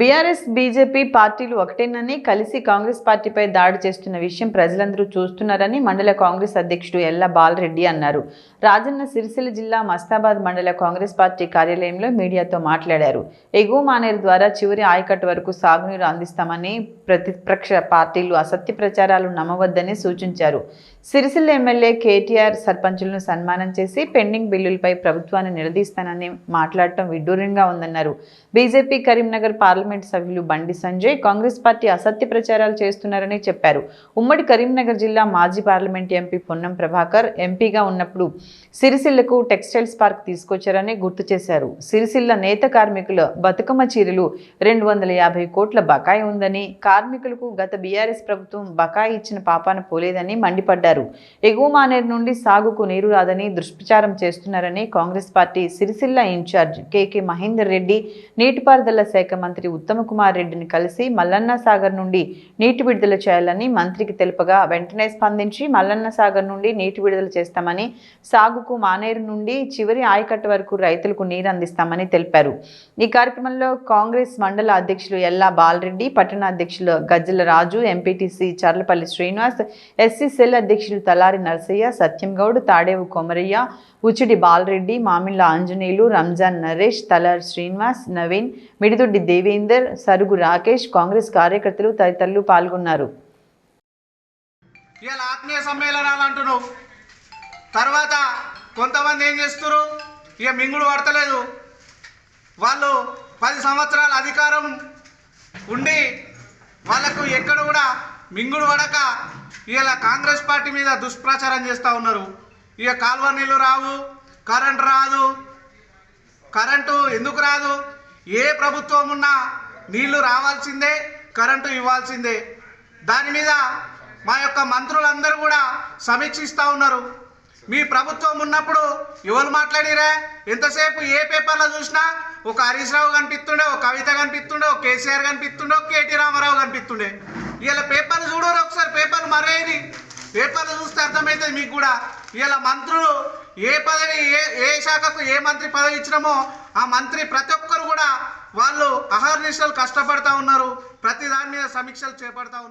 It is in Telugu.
బీఆర్ఎస్ బీజేపీ పార్టీలు ఒకటేనని కలిసి కాంగ్రెస్ పార్టీపై దాడి చేస్తున్న విషయం ప్రజలందరూ చూస్తున్నారని మండల కాంగ్రెస్ అధ్యక్షుడు ఎల్లా బాలరెడ్డి అన్నారు. రాజన్న సిరిసిల్ల జిల్లా మస్తాబాద్ మండల కాంగ్రెస్ పార్టీ కార్యాలయంలో మీడియాతో మాట్లాడారు. ఎగువ మానేరు ద్వారా చివరి ఆయకట్టు వరకు సాగునీరు అందిస్తామని ప్రతిపక్ష పార్టీలు అసత్య ప్రచారాలు నమ్మవద్దని సూచించారు. సిరిసిల్ల ఎమ్మెల్యే కేటీఆర్ సర్పంచులను సన్మానం చేసి పెండింగ్ బిల్లులపై ప్రభుత్వాన్ని నిలదీస్తానని మాట్లాడటం విడ్డూరంగా ఉందన్నారు. బీజేపీ కరీంనగర్ పార్లమెంట్ సభ్యులు బండి సంజయ్ కాంగ్రెస్ పార్టీ అసత్య ప్రచారాలు చేస్తున్నారని చెప్పారు. ఉమ్మడి కరీంనగర్ జిల్లా మాజీ పార్లమెంట్ ఎంపీ పొన్నం ప్రభాకర్ ఎంపీగా ఉన్నప్పుడు సిరిసిల్లకు టెక్స్టైల్స్ పార్క్ తీసుకొచ్చారని గుర్తు చేశారు. సిరిసిల్ల నేత కార్మికుల బతుకమ్మ చీరలు రెండు వందల యాభై కోట్ల బకాయి ఉందని కార్మికులకు గత బీఆర్ఎస్ ప్రభుత్వం బకాయి ఇచ్చిన పాపాన పోలేదని మండిపడ్డారు. ఎగువ మానేరు నుండి సాగుకు నీరు రాదని దుష్ప్రచారం చేస్తున్నారని Congress party Sircilla incharge KK Mahender Reddy నీటిపారుదల శాఖ మంత్రి ఉత్తమకుమార్ రెడ్డిని కలిసి మల్లన్న సాగర్ నుండి నీటి విడుదల చేయాలని మంత్రికి తెలుపగా వెంటనే స్పందించి మల్లన్న సాగర్ నుండి నీటి విడుదల చేస్తామని సాగుకు మానేరు నుండి చివరి ఆయకట్టు వరకు రైతులకు నీరు అందిస్తామని తెలిపారు. ఈ కార్యక్రమంలో కాంగ్రెస్ మండల అధ్యక్షులు ఎల్లా బాలరెడ్డి పట్టణ అధ్యక్షులు Gajjala Raju MPTC Charlapalli Srinivas SC cell అధ్యక్షులు తలారి నరసయ్య సత్యంగౌడ్ తాడేవు కొమరయ్య ఉచిడి బాలరెడ్డి మామిళ్ళ ఆంజనేయులు రంజాన్ నరేష్ తలారి శ్రీనివాస్ నవీన్ మిడిదొడ్డి దేవేంద్ర సరుగు రాకేష్ కాంగ్రెస్ కార్యకర్తలు తదితరులు పాల్గొన్నారు. ఇవాళ ఆత్మీయ సమ్మేళనాలు అంటున్నావు. తర్వాత కొంతమంది ఏం చేస్తారు ఇక మింగుడు పడతలేదు. వాళ్ళు పది సంవత్సరాల అధికారం ఉండి వాళ్ళకు ఎక్కడ కూడా మింగుడు పడక ఇలా కాంగ్రెస్ పార్టీ మీద దుష్ప్రచారం చేస్తూ ఉన్నారు. ఇక కాలువ నీళ్ళు రావు కరెంట్ రాదు. కరెంటు ఎందుకు రాదు? ఏ ప్రభుత్వం ఉన్నా నీళ్ళు రావాల్సిందే కరెంటు ఇవ్వాల్సిందే. దాని మీద మా యొక్క మంత్రులందరూ కూడా సమీక్షిస్తూ ఉన్నారు. మీ ప్రభుత్వం ఉన్నప్పుడు ఎవరు మాట్లాడిరా? ఎంతసేపు ఏ పేపర్లో చూసినా ఒక హరీష్ రావు కనిపిస్తుండే ఒక కవిత కనిపిస్తుండే ఒక కేసీఆర్ కనిపిస్తుండే ఒక కేటీ రామారావు కనిపిస్తుండే. ఇలా పేపర్లు చూడరు ఒకసారి పేపర్లు మరేది పేపర్లు చూస్తే అర్థమవుతుంది మీకు కూడా. ఇలా మంత్రులు ఏ పదవి ఏ ఏ శాఖకు ఏ మంత్రి పదవి ఇచ్చినామో ఆ మంత్రి ప్రతి ఒక్కరు కూడా వాళ్ళు అహర్నిశలు కష్టపడతా ఉన్నారు ప్రతి దాని మీద సమీక్షలు చేపడతా ఉన్నారు.